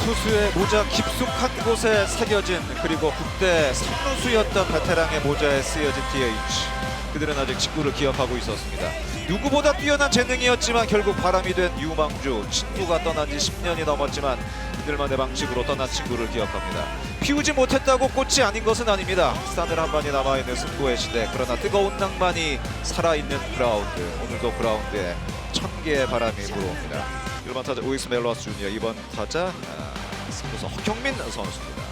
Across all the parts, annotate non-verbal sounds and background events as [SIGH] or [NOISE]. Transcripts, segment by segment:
투수의 모자 깊숙한 곳에 새겨진 그리고 국대 3루수였던 베테랑의 모자에 쓰여진 DH 그들은 아직 직구를 기억하고 있었습니다. 누구보다 뛰어난 재능이었지만 결국 바람이 된 유망주 친구가 떠난 지 10년이 넘었지만 그들만의 방식으로 떠난 친구를 기억합니다. 피우지 못했다고 꽃이 아닌 것은 아닙니다. 싸늘 한 반이 남아있는 승부의 시대. 그러나 뜨거운 낭만이 살아있는 그라운드. 오늘도 그라운드에 천 개의 바람이 불어옵니다 1번 타자 우익스 멜로스 주니어 2번 타자 아, 승부수 허경민 선수입니다.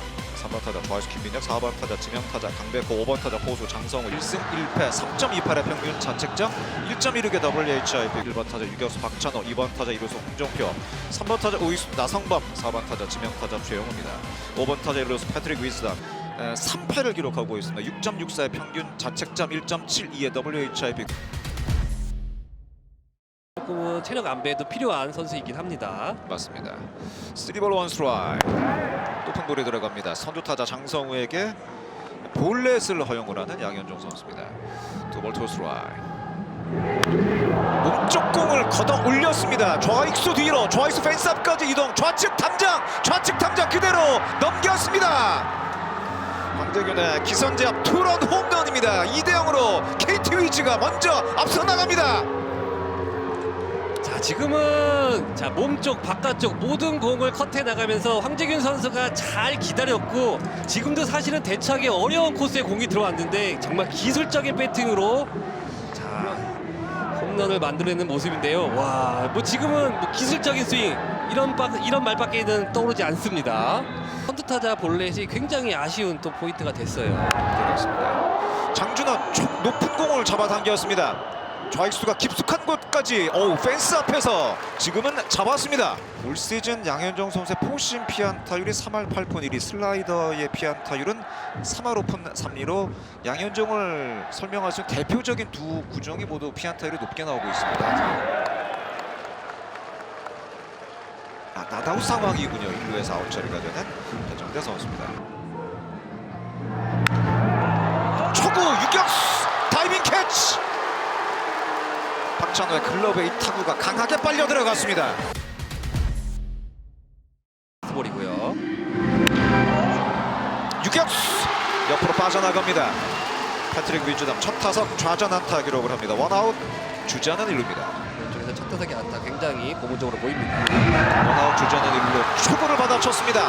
3번 타자 좌익수 김민혁 4번 타자 지명 타자 강백호 5번 타자 포수 장성우 1승 1패 3.28의 평균 자책점 1.16의 WHIP 1번 타자 유격수 박찬호 2번 타자 이루수 홍종표 3번 타자 우익수 나성범 4번 타자 지명 타자 최영우입니다. 5번 타자 이루수 패트릭 위즈담 3패를 기록하고 있습니다. 6.64의 평균 자책점 1.72의 WHIP 조금은 체력 안배도 필요한 선수이긴 합니다. 맞습니다. 3볼 원 스트라이크. 높은 볼이 들어갑니다. 선두 타자 장성우에게 볼넷을 허용을 하는 양현종 선수입니다. 두볼 투 스트라이크. 몸쪽 공을 걷어 올렸습니다. 좌익수 뒤로 좌익수 펜스 앞까지 이동. 좌측 탐장 좌측 탐장 그대로 넘겼습니다. 황재균의 기선제압 투런 홈런입니다. 2대 0으로 KT 위즈가 먼저 앞서 나갑니다. 자 지금은 자 몸쪽 바깥쪽 모든 공을 컷해 나가면서 황재균 선수가 잘 기다렸고 지금도 사실은 대처하기 어려운 코스에 공이 들어왔는데 정말 기술적인 배팅으로 자 홈런을 만들어내는 모습인데요. 와 뭐 지금은 뭐 기술적인 스윙 이런 바, 이런 말밖에는 떠오르지 않습니다. 선두 타자 볼넷이 굉장히 아쉬운 또 포인트가 됐어요. 그렇습니다. 장준원 높은 공을 잡아당겼습니다. 좌익수가 깊숙한 곳까지 어우 펜스 앞에서 지금은 잡았습니다. 올 시즌 양현종 선수의 포심 피안타율이 3할 8푼 1위 슬라이더의 피안타율은 3할 5푼 3리로 양현종을 설명할 수 있는 대표적인 두 구종이 모두 피안타율이 높게 나오고 있습니다. 아, 나다우 상황이군요. 1루에서 아웃 처리가 되는 배정대 선수입니다. 초구 유격수 다이빙 캐치 박찬호의 글러브에 이 타구가 강하게 빨려 들어갔습니다. 볼이고요. 유격수! 옆으로 빠져나갑니다. 패트릭 위즈담 첫 타석 좌전 안타 기록을 합니다. 원아웃 주자는 1루입니다. 왼쪽에서 첫 타석이 안타 굉장히 고무적으로 보입니다. 원아웃 주자는 1루. 초구를 받아쳤습니다.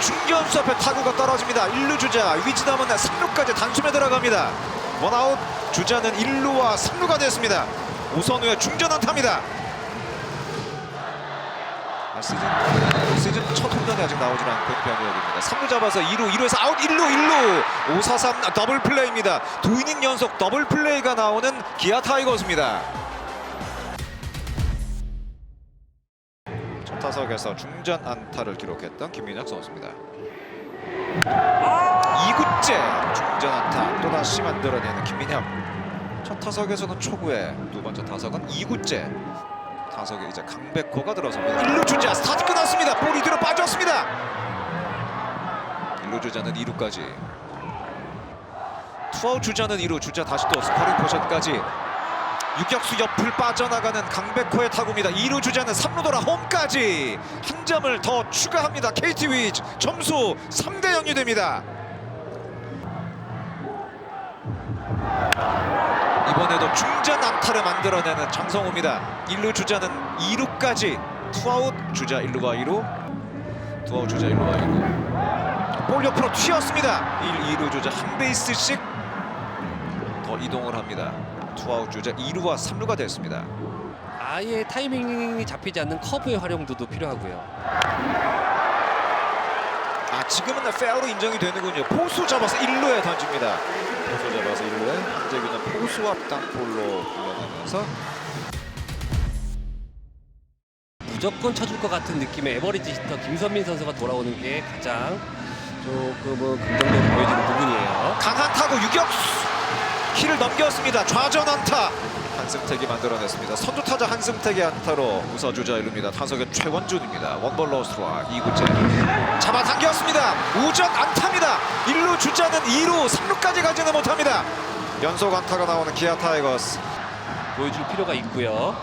중견수 앞에 타구가 떨어집니다. 1루 주자 위즈담은 3루까지 단숨에 들어갑니다. 원아웃 주자는 1루와 3루가 됐습니다 우선우의 중전 안타입니다. 아, 시즌, 시즌 첫 홈런이 아직 나오진 않고 변우혁입니다. 3루 잡아서 2루 2루에서 아웃 1루 1루. 5-4-3 더블 플레이입니다. 두 이닝 연속 더블 플레이가 나오는 기아 타이거즈입니다. 첫 타석에서 중전 안타를 기록했던 김민혁 선수입니다. 2구째 중전 안타 또다시 만들어내는 김민혁. 첫 타석에서는 초구에 두 번째 타석은 2구째. 타석에 이제 강백호가 들어섭니다. 1루 주자 스타트 끝났습니다. 볼이 뒤로 빠졌습니다. 1루 주자는 2루까지. 투아웃 주자는 2루 주자 다시 또 스코링 포션까지 유격수 옆을 빠져나가는 강백호의 타구입니다. 2루 주자는 3루 돌아 홈까지 한 점을 더 추가합니다. KT 위즈 점수 3대 0이 됩니다. 이번에도 중전 안타를 만들어내는 장성호입니다. 1루 주자는 2루까지 투아웃 주자 1루와 2루 투아웃 주자 1루와 2루 볼 옆으로 튀었습니다. 1, 2루 주자 한 베이스씩 더 이동을 합니다. 투아웃 주자 2루와 3루가 됐습니다. 아예 타이밍이 잡히지 않는 커브의 활용도도 필요하고요. 아 지금은 페어로 인정이 되는군요. 포수 잡아서 1루에 던집니다. 포수 잡아서 1루에 한재균은 포수 앞 땅볼로 불러내면서 무조건 쳐줄 것 같은 느낌의 에버리지 히터 김선민 선수가 돌아오는 게 가장 조금은 긍정적으로 보여지는 부분이에요. 강한 타구 유격수 키를 넘겼습니다. 좌전 안타 한승택이 만들어냈습니다. 선두 타자 한승택의 안타로 우서주자 1루입니다. 타석의 최원준입니다. 원볼 로스트와 2구째 잡아당겼습니다. 우전 안타입니다. 1루 주자는 2루 3루까지 가지는 못합니다. 연속 안타가 나오는 기아 타이거스 보여줄 필요가 있고요.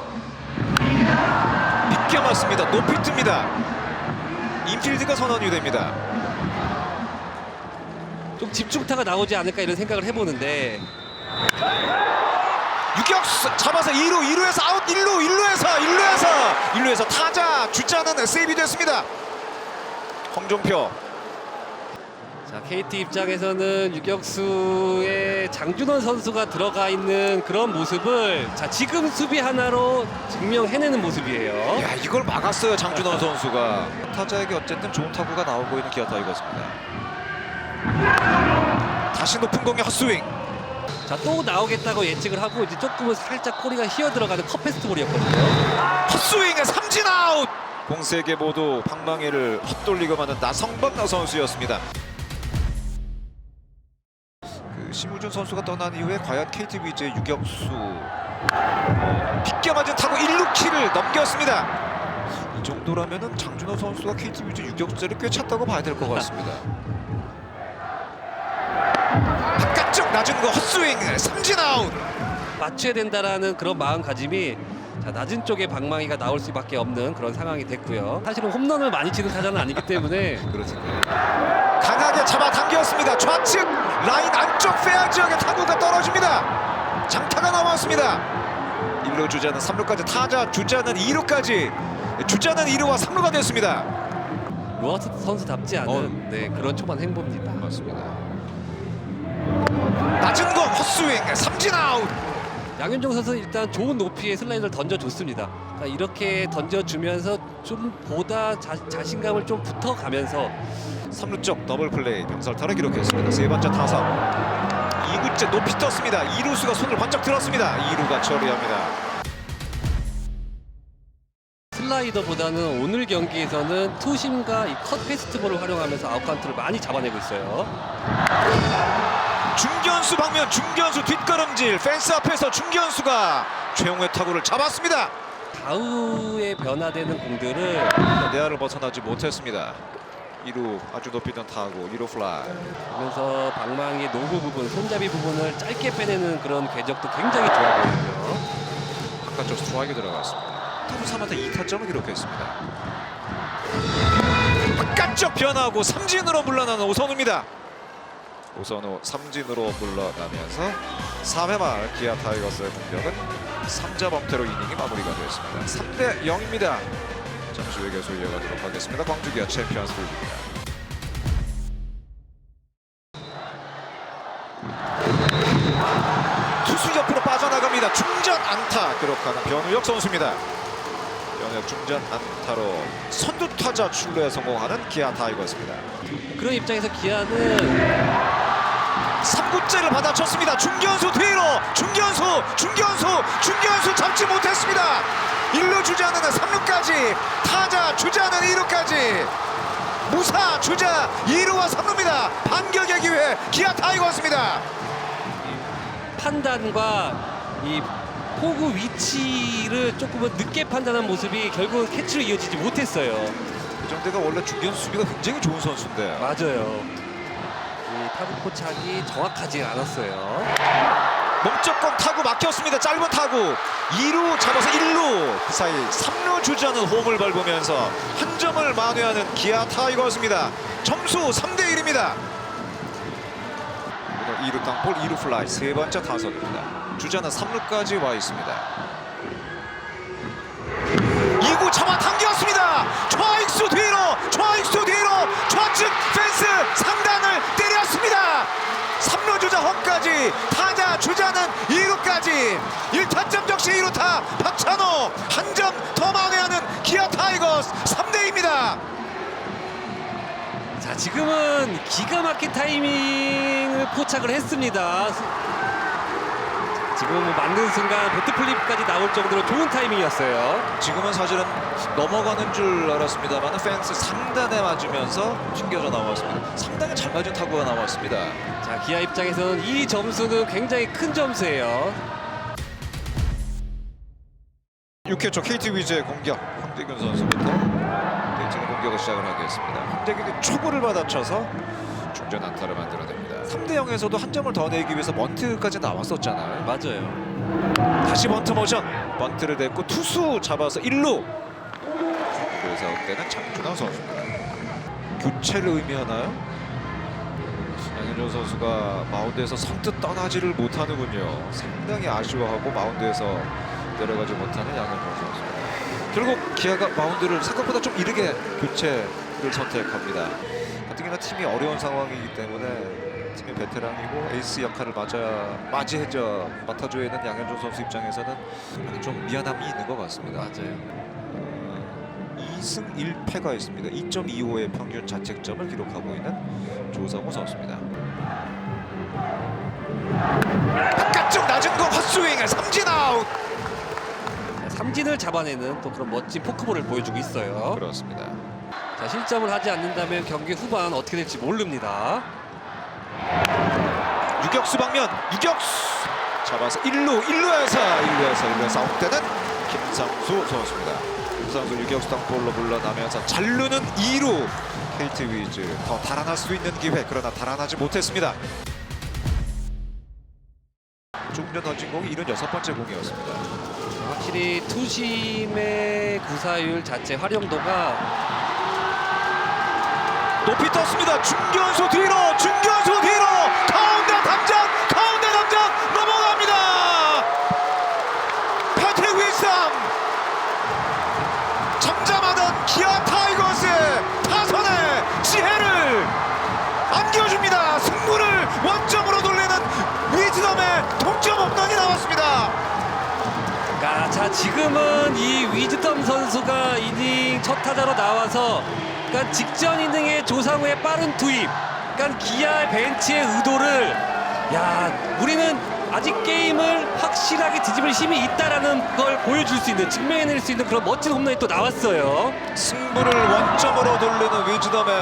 믿게 맞습니다. 높이 뜹니다. 인필드가 선언이 됩니다. 좀 집중타가 나오지 않을까 이런 생각을 해보는데 유격수 잡아서 2루 2루에서 아웃 1루 1루에서 1루에서 1루에서 타자 주자는 세이브 됐습니다. 홍종표 자 KT 입장에서는 유격수의 장준원 선수가 들어가 있는 그런 모습을 자 지금 수비 하나로 증명해내는 모습이에요. 야 이걸 막았어요 장준원 선수가 타자에게 어쨌든 좋은 타구가 나오고 있는 기아 타이거스입니다. 다시 높은 공의 헛스윙 자 또 나오겠다고 예측을 하고 이제 조금은 살짝 꼬리가 휘어 들어가는 컵 패스트 볼이었거든요. 헛스윙에 삼진 아웃 공 세 개 모두 방망이를 헛돌리고 마는 나성범 선수였습니다. 그 심우준 선수가 떠난 이후에 과연 KT 위즈의 유격수 빗겨 맞은 타구 1루 키를 넘겼습니다. 이 정도라면은 장준호 선수가 KT 위즈 유격수를 꽤 찼다고 봐야 될 것 같습니다. [LAUGHS] 바깥쪽 낮은 거 헛스윙 삼진 아웃. 맞춰야 된다라는 그런 마음가짐이 자, 낮은 쪽에 방망이가 나올 수밖에 없는 그런 상황이 됐고요. 사실은 홈런을 많이 치는 타자는 아니기 때문에 [LAUGHS] 그렇습니다. 강하게 잡아당겼습니다. 좌측 라인 안쪽 페어 지역에 타구가 떨어집니다. 장타가 나왔습니다. 1루 주자는 3루까지 타자 주자는 2루까지 주자는 2루와 3루가 됐습니다. 로하스 선수답지 않은 어. 네, 그런 초반 행보입니다. 맞습니다. 낮은 공 헛스윙 삼진 아웃. 양현종 선수 일단 좋은 높이의 슬라이드를 던져줬습니다. 그러니까 이렇게 던져주면서 좀 보다 자, 자신감을 좀 붙어가면서 3루 쪽 더블 플레이 병살타를 기록했습니다. 세 번째 타석 2구째 높이 떴습니다. 2루수가 손을 번쩍 들었습니다. 2루가 처리합니다. 슬라이더보다는 오늘 경기에서는 투심과 이컷 패스트볼을 활용하면서 아웃카운트를 많이 잡아내고 있어요. 중견수 방면 중견수 뒷걸음질 펜스 앞에서 중견수가 최용의 타구를 잡았습니다. 가우에 변화되는 공들을 내야를 벗어나지 못했습니다. 2루 아주 높이 던 타구 2루 플라이 보면서 방망이 노구 부분, 손잡이 부분을 짧게 빼내는 그런 궤적도 굉장히 좋아 보이고요. 바깥쪽 스트라이크 들어갔습니다. 타구 3안타 2타점을 기록했습니다. 바깥쪽 변하고 삼진으로 물러나는 오선우입니다. 오선우 삼진으로 물러나면서 3회 말 기아 타이거스의 공격은 3자 범퇴로 이닝이 마무리가 되었습니다. 3대 0입니다. 잠시 후에 계속 이어가도록 하겠습니다. 광주 기아 챔피언스 리그입니다. 투수 옆으로 빠져나갑니다. 중전 안타 기록하는 변우혁 선수입니다. 변우혁 중전 안타로 선두 타자 출루에 성공하는 기아 타이거스입니다. 그런 입장에서 기아는 3구째를 받아쳤습니다. 중견수 뒤로 중견수 중견수 중견수 잡지 못했습니다. 1루 주자는 3루까지 타자 주자는 2루까지 무사 주자 2루와 3루입니다. 반격의 기회 기아 타이거스입니다. 판단과 이 포구 위치를 조금은 늦게 판단한 모습이 결국은 캐치로 이어지지 못했어요. 이정대가 원래 중견수 수비가 굉장히 좋은 선수인데 맞아요. 이 타구 포착이 정확하지 않았어요. 몸쪽공 타구 막혔습니다. 짧은 타구 2루 잡아서 1루 그 사이 3루 주자는 홈을 밟으면서 한 점을 만회하는 기아 타이거스입니다. 점수 3대 1입니다. 오늘 2루 땅볼 2루 플라이 세 번째 타석입니다. 주자는 3루까지 와 있습니다. 2구 잡아 당겼습니다. 좌익수 뒤로 좌익수 뒤로 좌측 펜스 상단을. 3루 주자 홈까지 타자 주자는 2루까지 1타점 적시 2루타 박찬호 한 점 더 만회하는 기아 타이거스 3대2입니다. 자 지금은 기가 막힌 타이밍을 포착을 했습니다. 지금은 뭐 맞는 순간 보트 플립까지 나올 정도로 좋은 타이밍이었어요. 지금은 사실은 넘어가는 줄 알았습니다만 펜스 상단에 맞으면서 튕겨져 나왔습니다. 상당히 잘 맞은 타구가 나왔습니다. 자 기아 입장에서는 이 점수는 굉장히 큰 점수예요. 6회 초 KT 위즈의 공격 황재균 선수부터 대체는 공격을 시작을 하겠습니다. 황재균이 초구를 받아쳐서 중전 안타를 만들어냅니다. 3대 0에서도 한 점을 더 내기 위해서 번트까지 나왔었잖아요. 맞아요. 다시 번트 모션 번트를 냈고 투수 잡아서 1루 그래서 그때는 장준환 선수입니다. 교체를 의미하나요? 양현종 선수가 마운드에서 선뜻 떠나지를 못하는군요. 상당히 아쉬워하고 마운드에서 내려가지 못하는 양현종 선수. 결국 기아가 마운드를 생각보다 좀 이르게 교체를 선택합니다. 경우는 팀이 어려운 상황이기 때문에 팀의 베테랑이고 에이스 역할을 맞아 맞이해져 맡아줘야 하는 양현종 선수 입장에서는 좀 미안함이 있는 것 같습니다. 맞아요. 2승 1패가 있습니다. 2.25의 평균 자책점을 기록하고 있는 조상우 선수입니다. 바깥쪽 낮은 공 헛스윙을 삼진 아웃. 삼진을 잡아내는 또 그런 멋진 포크볼을 보여주고 있어요. 그렇습니다. 자, 실점을 하지 않는다면 경기 후반 어떻게 될지 모릅니다. 유격수 방면 유격수 잡아서 1루 1루에서 1루에서 1루에서 아웃되는 김상수 선수입니다. 김상수 유격수 땅볼로 물러나면서 잘루는 2루 KT 위즈 더 달아날 수 있는 기회 그러나 달아나지 못했습니다. 조금 전 던진 공이 이른 여섯 번째 공이었습니다. 확실히 투심의 구사율 자체 활용도가 높이 떴습니다. 중견수 뒤로 중견수 뒤로 가운데 담장 가운데 담장 넘어갑니다. 패트릭 윌삼 잠잠하던 기아 타이거스의 타선의 지혜를 안겨줍니다. 승부를 원점으로 돌리는 위즈덤의 동점 홈런이 나왔습니다. 아, 자 지금은 이 위즈덤 선수가 이닝 첫 타자로 나와서 그러니까 직전 이닝에 조상우의 빠른 투입. 그러니까 기아 벤치의 의도를 야 우리는 아직 게임을 확실하게 뒤집을 힘이 있다라는 걸 보여줄 수 있는 증명해낼 수 있는 그런 멋진 홈런이 또 나왔어요. 승부를 원점으로 돌리는 위즈덤의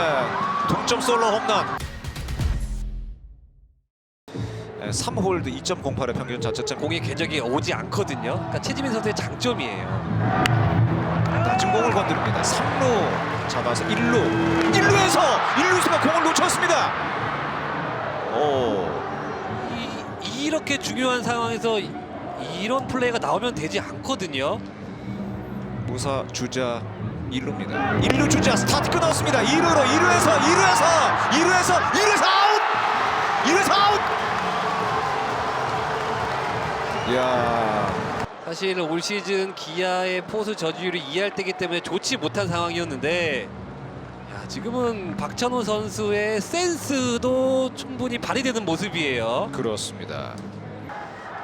동점 솔로 홈런. 3홀드 2.08의 평균 자책점. 공의 궤적이 오지 않거든요. 그러니까 최지민 선수의 장점이에요. 낮은 공을 건드립니다. 3루 잡아서 1루 1루에서 1루수가 공을 놓쳤습니다. 오 이, 이렇게 중요한 상황에서 이- 이런 플레이가 나오면 되지 않거든요 무사 주자 1루입니다. 1루 주자 스타트 끊었습니다. 2루로 2루에서 2루에서 2루에서 2루에서 아웃 2루에서 아웃 이야 사실 올 시즌 기아의 포수 저지율이 이해할 때기 때문에 좋지 못한 상황이었는데 야, 지금은 박찬호 선수의 센스도 충분히 발휘되는 모습이에요. 그렇습니다.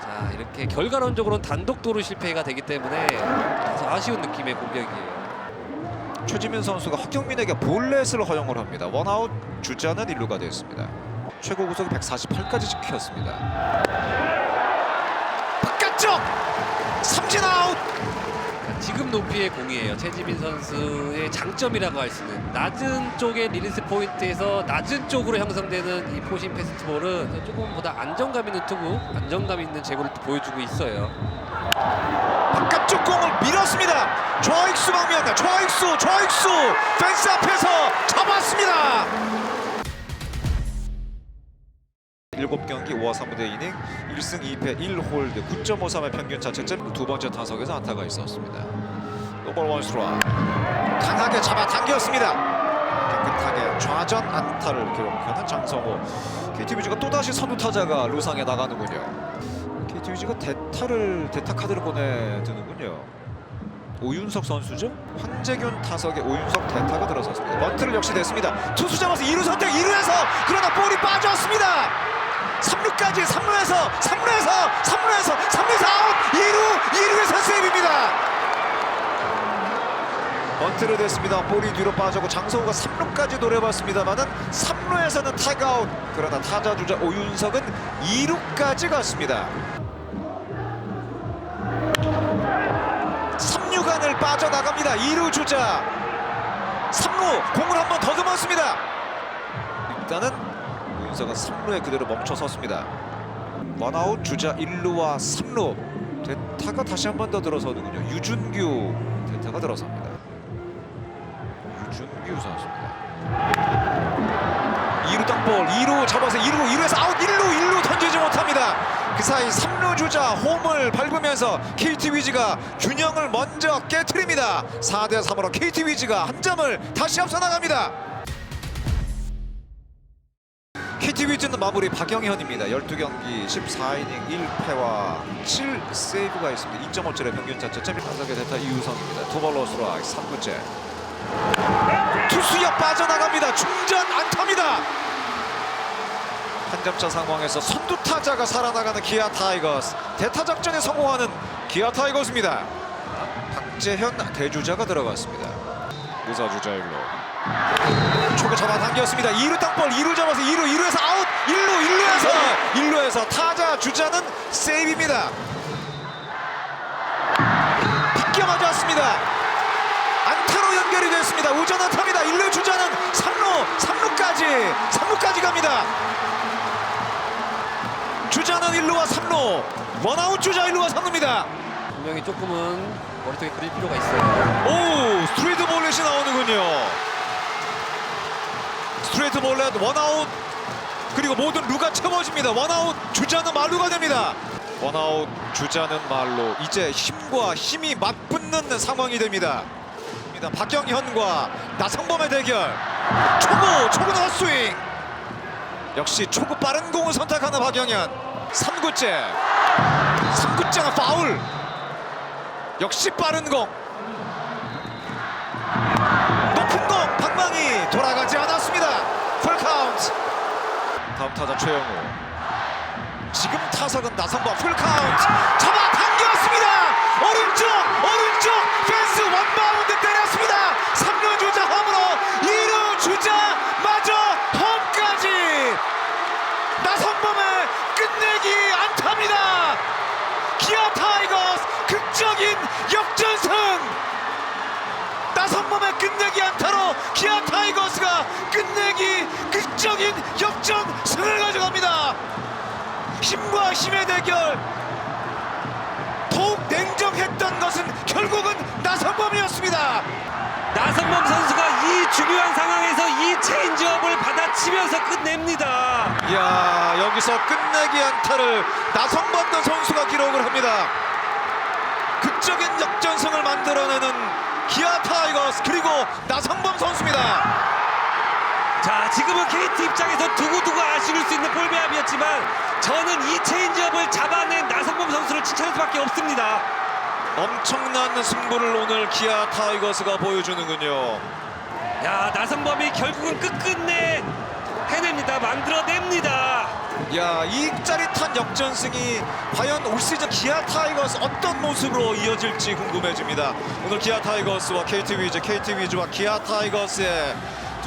자 이렇게 결과론적으로는 단독 도루 실패가 되기 때문에 다소 아쉬운 느낌의 공격이에요. 최지민 선수가 허경민에게 볼넷을 허용을 합니다. 원아웃 주자는 1루가 됐습니다. 최고 구속이 148까지 지켰습니다. 바깥쪽 삼진 아웃. 자, 지금 높이의 공이에요. 최지민 선수의 장점이라고 할 수 있는 낮은 쪽의 리리스 포인트에서 낮은 쪽으로 형성되는 이 포신 패스트볼은 조금보다 안정감 있는 투구, 안정감 있는 제구를 또 보여주고 있어요. 바깥쪽 공을 밀었습니다. 좌익수 방면, 좌익수, 좌익수 펜스 앞에서 잡았습니다. 7경기 5와 3분의 이닝 1승 2패 1홀드 9.53의 평균 자책점 두 번째 타석에서 안타가 있었습니다. 노볼 원스트라 강하게 잡아당겼습니다. 깨끗하게 좌전 안타를 기록하는 장성호 KTBG가 또다시 선두 타자가 루상에 나가는군요. KTBG가 대타를 대타 카드를 보내드는군요. 오윤석 선수죠. 황재균 타석에 오윤석 대타가 들어섰습니다. 번트를 역시 냈습니다. 투수 잡아서 2루 선택 2루에서 그러나 볼이 빠졌습니다. 3루까지 3루에서 3루에서 3루에서 3루에서 아웃 2루 2루에서 세이브입니다. 번트를 냈습니다. 볼이 뒤로 빠졌고 장성우가 3루까지 노려봤습니다만은 3루에서는 타가웃 그러나 타자 주자 오윤석은 2루까지 갔습니다. 3루간을 빠져나갑니다. 2루 주자 3루 공을 한 번 더듬었습니다. 일단은 오윤석은 3루에 그대로 멈춰 섰습니다. 원아웃 주자 1루와 3루 대타가 다시 한 번 더 들어서는군요. 유준규 대타가 들어섭니다. 유준규 선수입니다. 2루 땅볼 2루 잡아서 2루 2루에서 아웃 1루 1루 던지지 못합니다. 그 사이 3루 주자 홈을 밟으면서 KT 위즈가 균형을 먼저 깨트립니다. 4대 3으로 KT 위즈가 한 점을 다시 앞서 나갑니다. 짓는 마무리 박영현입니다. 12경기 14이닝 1패와 7세이브가 있습니다. 2.5점의 평균 자체점이 타석의 대타 이우성입니다. 스트라이크 3구째. 투수역 빠져나갑니다. 중전 안타입니다. 한 점차 상황에서 선두 타자가 살아나가는 기아 타이거스. 대타 작전에 성공하는 기아 타이거스입니다. 박재현 대주자가 들어갔습니다. 의사 주자 일로 초구 잡아당겼습니다. 2루 땅볼 2루 잡아서 2루 2루에서 아웃 1루 1루에서 1루에서 타자 주자는 세이브입니다. 빗겨 맞았습니다. 안타로 연결이 됐습니다. 우전 안타입니다. 1루 주자는 3루 3루까지 3루까지 갑니다. 주자는 1루와 3루 원아웃 주자 1루와 3루입니다. 분명히 조금은 머릿속에 그릴 필요가 있어요. 오 스트레이트 볼넷이 나오는군요 스트레이트 볼넷 원아웃. 그리고 모든 루가 채워집니다. 원아웃 주자는 말루가 됩니다. 원아웃 주자는 말로 이제 힘과 힘이 맞붙는 상황이 됩니다. 박경현과 나성범의 대결. 초구 초구는 헛스윙. 역시 초구 빠른 공을 선택하는 박경현. 3구째. 3구째는 파울. 역시 빠른 공 다음 타자 최영우. 지금 타석은 나성범 풀카운트 잡아 당겼습니다. 오른쪽 오른쪽. 펜스 원바운드 때렸습니다. 3루 주자 홈으로 2루 주자 마저 홈까지. 나성범의 끝내기 안타입니다. 기아 타이거스 극적인 역전승. 나성범의 끝내기 안타로 기아 타이거스가 끝내기 극적인 역 전승을 가져갑니다. 힘과 힘의 대결. 더욱 냉정했던 것은 결국은 나성범이었습니다. 나성범 선수가 이 중요한 상황에서 이 체인지업을 받아치면서 끝냅니다. 이야 여기서 끝내기 안타를 나성범 선수가 기록을 합니다. 극적인 역전승을 만들어내는 기아 타이거스 그리고 나성범 선수입니다 자, 지금은 KT 입장에서 두고두고 아쉬울 수 있는 볼 배합이었지만 저는 이 체인지업을 잡아낸 나성범 선수를 칭찬할 수밖에 없습니다. 엄청난 승부를 오늘 기아 타이거스가 보여주는군요. 야, 나성범이 결국은 끝끝내 해냅니다. 만들어냅니다. 야, 이 짜릿한 역전승이 과연 올 시즌 기아 타이거스 어떤 모습으로 이어질지 궁금해집니다. 오늘 기아 타이거스와 KT 위즈, KT 위즈와 기아 타이거스의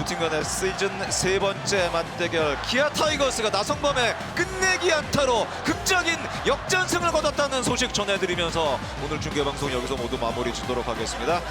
두 팀 간의 시즌 세 번째 맞대결 기아 타이거스가 나성범의 끝내기 안타로 극적인 역전승을 거뒀다는 소식 전해드리면서 오늘 중계방송 여기서 모두 마무리 짓도록 하겠습니다.